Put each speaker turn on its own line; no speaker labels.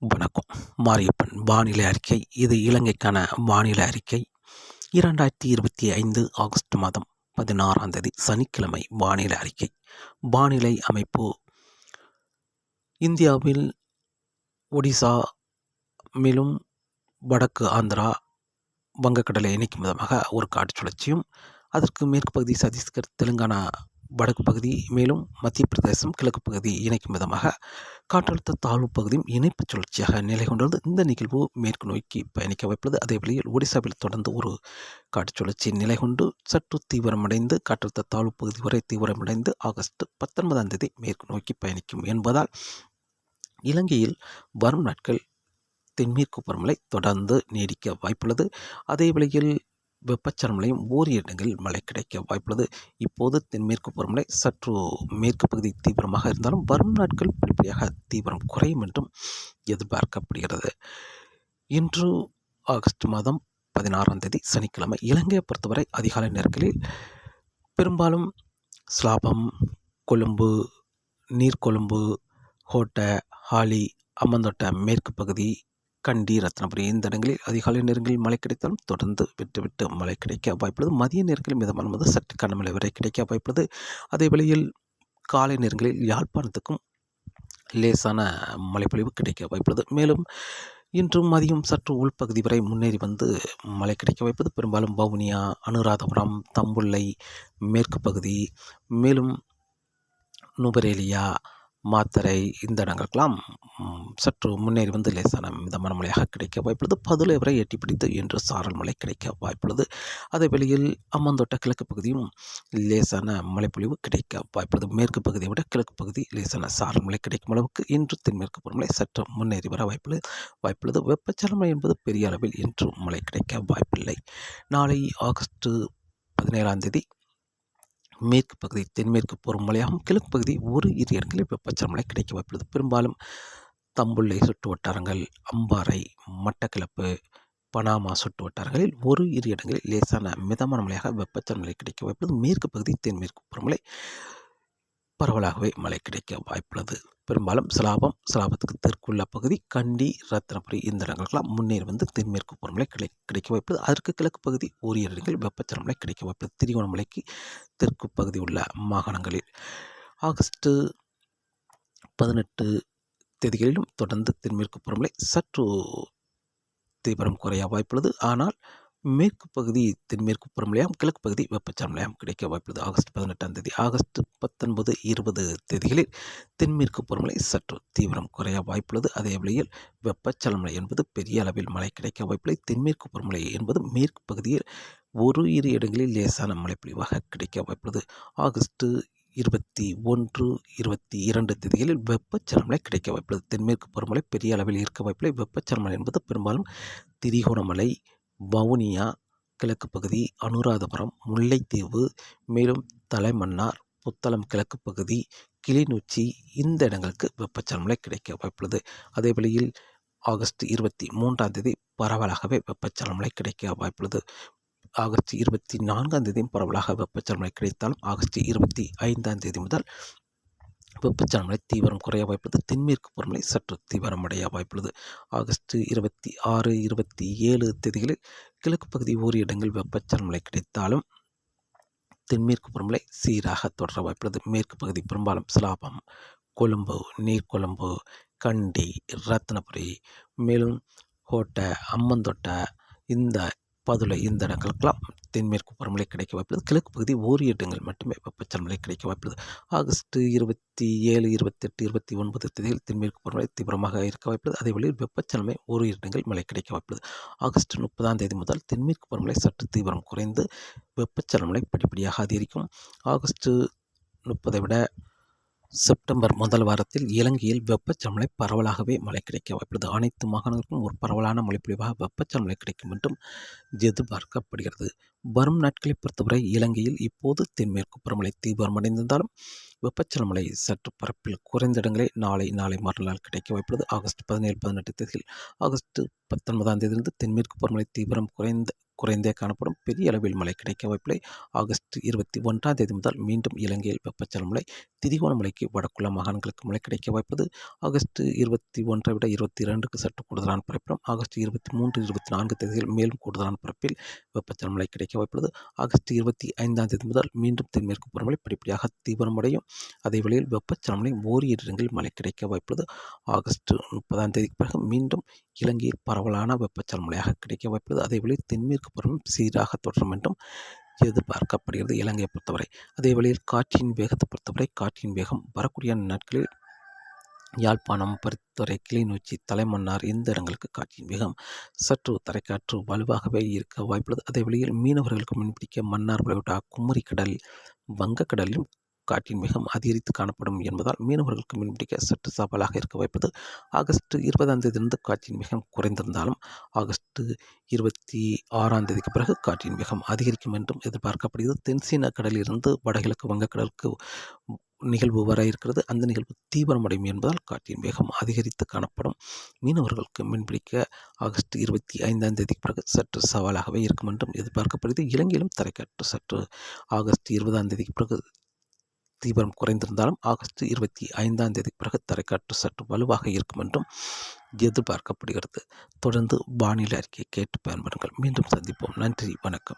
வணக்கம். மாரியப்பன் வானிலை அறிக்கை. இது இலங்கைக்கான வானிலை அறிக்கை. இரண்டாயிரத்தி இருபத்தி ஐந்து ஆகஸ்ட் மாதம் பதினாறாம் தேதி சனிக்கிழமை வானிலை அறிக்கை. வானிலை அமைப்பு. இந்தியாவில் ஒடிசா மேலும் வடக்கு ஆந்திரா வங்கக்கடலை இணைக்கும் விதமாக ஒரு காற்று சுழற்சியும் அதற்கு மேற்கு பகுதி சத்தீஸ்கர் தெலுங்கானா வடக்கு பகுதி மேலும் மத்திய பிரதேசம் கிழக்கு பகுதி இணைக்கும் விதமாக காற்றழுத்த தாழ்வு பகுதியும் இணைப்பு சுழற்சியாக நிலை கொண்டுள்ளது. இந்த நிகழ்வு மேற்கு நோக்கி பயணிக்க வைப்பது அதே வழியில் ஒடிசாவில் தொடர்ந்து ஒரு காற்று சுழற்சி நிலை கொண்டு சற்று தீவிரமடைந்து காற்றழுத்த தாழ்வு பகுதி வரை தீவிரமடைந்து ஆகஸ்ட் பத்தொன்பதாம் தேதி மேற்கு நோக்கி பயணிக்கும் என்பதால் இலங்கையில் வரும் நாட்கள் தென்மேற்கு பருவமழை தொடர்ந்து நீடிக்க வாய்ப்புள்ளது. அதே வழியில் வெப்பச்சலமலையும் ஓரிய இடங்களில் மழை கிடைக்க வாய்ப்புள்ளது. இப்போது தென்மேற்கு பருவமழை சற்று மேற்கு பகுதி தீவிரமாக இருந்தாலும் வரும் நாட்கள் படிப்படியாக தீவிரம் குறையும் என்றும் எதிர்பார்க்கப்படுகிறது. இன்று ஆகஸ்ட் மாதம் பதினாறாம் தேதி சனிக்கிழமை இலங்கையை பொறுத்தவரை அதிகாலை நேரங்களில் பெரும்பாலும் ஸ்லாபம் கொழும்பு நீர்கொழும்பு ஹோட்டை ஹாலி அம்மந்தோட்ட மேற்கு பகுதி கண்டி ரத்னபுரி. இந்த இடங்களில் அதிகாலை நேரங்களில் மழை கிடைத்தாலும் தொடர்ந்து விட்டு விட்டு மழை கிடைக்க வாய்ப்புள்ளது. மதிய நேரங்களில் மிதமான முதல் சற்று கனமழை வரை கிடைக்க வாய்ப்புள்ளது. அதே வேளையில் காலை நேரங்களில் யாழ்ப்பாணத்துக்கும் லேசான மழைப்பொழிவு கிடைக்க வாய்ப்புள்ளது. மேலும் இன்றும் மதியம் சற்று உள்பகுதி வரை முன்னேறி வந்து மழை கிடைக்க வைப்பது பெரும்பாலும் வவுனியா அனுராதபுரம் தம்புள்ளை மேற்கு பகுதி மேலும் நுபரேலியா மாத்தரை இந்த இடங்களுக்கெல்லாம் சற்று முன்னேறி வந்து லேசான மிதமான மழையாக கிடைக்க வாய்ப்புள்ளது. பதுளை வரை எட்டி பிடித்து இன்று சாரல் மழை கிடைக்க வாய்ப்புள்ளது. அதே வெளியில் அம்மந்தோட்ட கிழக்கு பகுதியும் லேசான மழைப்பொழிவு கிடைக்க வாய்ப்புள்ளது. மேற்கு பகுதியை விட கிழக்கு பகுதி லேசான சாரல் மழை கிடைக்கும் அளவுக்கு இன்று தென்மேற்கு பருவமழை சற்று முன்னேறி வர வாய்ப்புள்ளது. வாய்ப்புள்ளது. வெப்பச்சலமழை என்பது பெரிய அளவில் இன்று மழை கிடைக்க வாய்ப்பில்லை. நாளை ஆகஸ்ட் பதினேழாம் தேதி மேற்கு பகுதி தென்மேற்கு பருவமழையாகவும் கிழக்கு பகுதி ஒரு இரு இடங்களில் வெப்பச்சலமழை கிடைக்க வாய்ப்புள்ளது. பெரும்பாலும் தம்புள்ளை சுற்று வட்டாரங்கள் அம்பாறை மட்டக்கிளப்பு பனாமா சுட்டு வட்டாரங்களில் ஒரு இரு இடங்களில் லேசான மிதமான மழையாக வெப்பச்சலமழை கிடைக்க வாய்ப்புள்ளது. மேற்கு பகுதி தென்மேற்கு பருவமழை பரவலாகவே மழை கிடைக்க வாய்ப்புள்ளது. பெரும்பாலும் சிலாபம் சிலாபத்துக்கு தெற்குள்ள பகுதி கண்டி ரத்னபுரி இந்த இடங்களுக்கெல்லாம் முன்னேறி வந்து தென்மேற்கு பருவமழை கிடை கிடைக்க வாய்ப்புள்ளது. அதற்கு கிழக்கு பகுதி ஓரிய இடங்களில் வெப்பச்சலமழை கிடைக்க வாய்ப்பு திரிகோணமலைக்கு தெற்கு பகுதி உள்ள மாகாணங்களில் ஆகஸ்ட்டு பதினெட்டு தேதிகளிலும் தொடர்ந்து தென்மேற்கு பருவமழை சற்று தீவிரம் குறைய வாய்ப்புள்ளது. ஆனால் மேற்கு பகுதி தென்மேற்கு பருவமழையாம் கிழக்கு பகுதி வெப்பச்சலமழையாம் கிடைக்க வாய்ப்புள்ளது. ஆகஸ்ட் பதினெட்டாம் தேதி ஆகஸ்ட் பத்தொன்பது இருபது தேதிகளில் தென்மேற்கு பருவமழை சற்று தீவிரம் குறைய வாய்ப்புள்ளது. அதே வேளையில் வெப்பச்சலமழை என்பது பெரிய அளவில் மழை கிடைக்க வாய்ப்புள்ளது தென்மேற்கு பருவமழை என்பது மேற்கு பகுதியில் ஒரு இரு இடங்களில் லேசான மழைப்பொழிவாக கிடைக்க வாய்ப்புள்ளது. ஆகஸ்ட் இருபத்தி ஒன்று இருபத்தி இரண்டு தேதிகளில் வெப்பச்சலமலை கிடைக்க வாய்ப்புள்ளது. தென்மேற்கு பருவமழை பெரிய அளவில் இருக்க வாய்ப்பில்லை. வெப்பச்சலமலை என்பது பெரும்பாலும் திரிகோணமலை வவுனியா கிழக்கு பகுதி அனுராதபுரம் முல்லைத்தீவு மேலும் தலைமன்னார் புத்தளம் கிழக்கு பகுதி கிளிநொச்சி இந்த இடங்களுக்கு வெப்பச்சலமழை கிடைக்க வாய்ப்புள்ளது. அதே வழியில் ஆகஸ்ட் இருபத்தி மூன்றாம் தேதி பரவலாகவே வெப்பச்சலமழை கிடைக்க வாய்ப்புள்ளது. ஆகஸ்ட் இருபத்தி நான்காம் தேதியும் பரவலாக வெப்பச்சலமழை கிடைத்தாலும் ஆகஸ்ட் இருபத்தி ஐந்தாம் தேதி முதல் வெப்பச்சலமலை தீவிரம் குறைய வாய்ப்புள்ளது. தென்மேற்கு பருவமழை சற்று தீவிரமடைய வாய்ப்புள்ளது. ஆகஸ்ட் இருபத்தி ஆறு இருபத்தி ஏழு தேதிகளில் கிழக்கு பகுதி ஓரி இடங்கள் வெப்பச்சலமலை கிடைத்தாலும் தென்மேற்கு பருவமழை சீராக தொடர வாய்ப்புள்ளது. மேற்கு பகுதி பெரும்பாலும் சிலாபம் கொழும்பு நீர்கொழும்பு கண்டி ரத்னபுரி மேலும் கோட்டை அம்மந்தொட்டை இந்த பதுளை இந்த இடங்களுக்கெல்லாம் தென்மேற்கு பருவமழை கிடைக்க வாய்ப்புள்ளது. கிழக்கு பகுதி ஓரி இடங்கள் மட்டுமே வெப்பச்சலமழை கிடைக்க வாய்ப்புள்ளது. ஆகஸ்ட் இருபத்தி ஏழு இருபத்தெட்டு இருபத்தி ஒன்பது தேதியில் தென்மேற்கு பருவமழை தீவிரமாக இருக்க வாய்ப்புள்ளது. அதே வழியில் வெப்பச்சலமை ஓரி இடங்கள் மழை கிடைக்க வாய்ப்புள்ளது. ஆகஸ்ட் முப்பதாம் தேதி முதல் தென்மேற்கு பருவமழை சற்று தீவிரம் குறைந்து வெப்பச்சலமழை படிப்படியாக அதிகரிக்கும். ஆகஸ்ட் முப்பதை விட செப்டம்பர் முதல் வாரத்தில் இலங்கையில் வெப்பச்சமலை பரவலாகவே மழை கிடைக்க வாய்ப்புள்ளது. அனைத்து மாகாணங்களுக்கும் ஒரு பரவலான மழைப்பொழிவாக வெப்பச்சமலை கிடைக்கும் என்றும் எதிர்பார்க்கப்படுகிறது. வரும் நாட்களை பொறுத்தவரை இலங்கையில் இப்போது தென்மேற்கு பருவமழை தீவிரமடைந்திருந்தாலும் வெப்பச்சலமலை சற்று பரப்பில் குறைந்த இடங்களே நாளை நாளை மறுநாள் கிடைக்க வாய்ப்புள்ளது. ஆகஸ்ட் பதினேழு பதினெட்டு தேதியில் ஆகஸ்ட் பத்தொன்பதாம் தேதியிலிருந்து தென்மேற்கு பருவமழை தீவிரம் குறைந்த குறைந்தே காணப்படும் பெரிய அளவில் மழை கிடைக்க வாய்ப்பில்லை. ஆகஸ்ட் இருபத்தி ஒன்றாம் தேதி முதல் மீண்டும் இலங்கையில் வெப்பச்சலன மழை திரிகோணமலைக்கு வடக்குள்ள மாகாணங்களுக்கு மழை கிடைக்க வாய்ப்பது ஆகஸ்ட் இருபத்தி ஒன்றை விட இருபத்தி இரண்டுக்கு சற்று கூடுதலான பரப்பிலும் ஆகஸ்ட் இருபத்தி மூன்று இருபத்தி நான்கு தேதியில் மேலும் கூடுதலான பரப்பில் வெப்பச்சலன மழை கிடைக்க வாய்ப்புள்ளது. ஆகஸ்ட் இருபத்தி ஐந்தாம் தேதி முதல் மீண்டும் தென்மேற்கு பருவமழை படிப்படியாக தீவிரமடையும். அதே வேளையில் வெப்பச்சலன மழை ஓரிரு இடங்களில் மழை கிடைக்க வாய்ப்புள்ளது. ஆகஸ்ட் முப்பதாம் தேதிக்கு பிறகு மீண்டும் இலங்கையில் பரவலான வெப்பச்சல் மழையாக கிடைக்க வாய்ப்புள்ளது. அதேவேளை தென்மேற்கு பருவம் சீராக தொடரும் என்றும் எதிர்பார்க்கப்படுகிறது இலங்கையை பொறுத்தவரை. அதே வேளையில் காற்றின் வேகத்தை பொறுத்தவரை காற்றின் வேகம் வரக்கூடிய நாட்களில் யாழ்ப்பாணம் பருத்துறை கிளிநொச்சி தலைமன்னார் இந்த இடங்களுக்கு காற்றின் வேகம் சற்று தரைக்காற்று வலுவாகவே இருக்க வாய்ப்புள்ளது. அதே வழியில் மீனவர்களுக்கு மீன்பிடிக்க மன்னார் விளைவிட்டா குமரி கடல் வங்கக்கடலிலும் காற்றின் வேகம் அதிகரித்து காணப்படும் என்பதால் மீனவர்களுக்கு மீன்பிடிக்க சற்று சவாலாக இருக்க வாய்ப்பது. ஆகஸ்ட் இருபதாம் தேதியிலிருந்து காற்றின் வேகம் குறைந்திருந்தாலும் ஆகஸ்ட் இருபத்தி ஆறாம் தேதிக்கு பிறகு காற்றின் வேகம் அதிகரிக்கும் என்றும் எதிர்பார்க்கப்படுகிறது. தென்சீன கடலிலிருந்து வடகிழக்கு வங்கக்கடலுக்கு நிகழ்வு வர இருக்கிறது. அந்த நிகழ்வு தீவிரமடையும் என்பதால் காற்றின் வேகம் அதிகரித்து காணப்படும். மீனவர்களுக்கு மீன்பிடிக்க ஆகஸ்ட் இருபத்தி ஐந்தாம் தேதிக்கு பிறகு சற்று சவாலாகவே இருக்கும் என்றும் எதிர்பார்க்கப்படுகிறது. இலங்கையிலும் தரைக்காற்று சற்று ஆகஸ்ட் இருபதாம் தேதிக்கு பிறகு தீவிரம் குறைந்திருந்தாலும் ஆகஸ்ட் இருபத்தி ஐந்தாம் தேதி பிறகு தரைக்காற்று சற்று வலுவாக இருக்கும் என்றும் எதிர்பார்க்கப்படுகிறது. தொடர்ந்து வானிலை அறிக்கையை கேட்டு பயன்படுங்கள். மீண்டும் சந்திப்போம். நன்றி. வணக்கம்.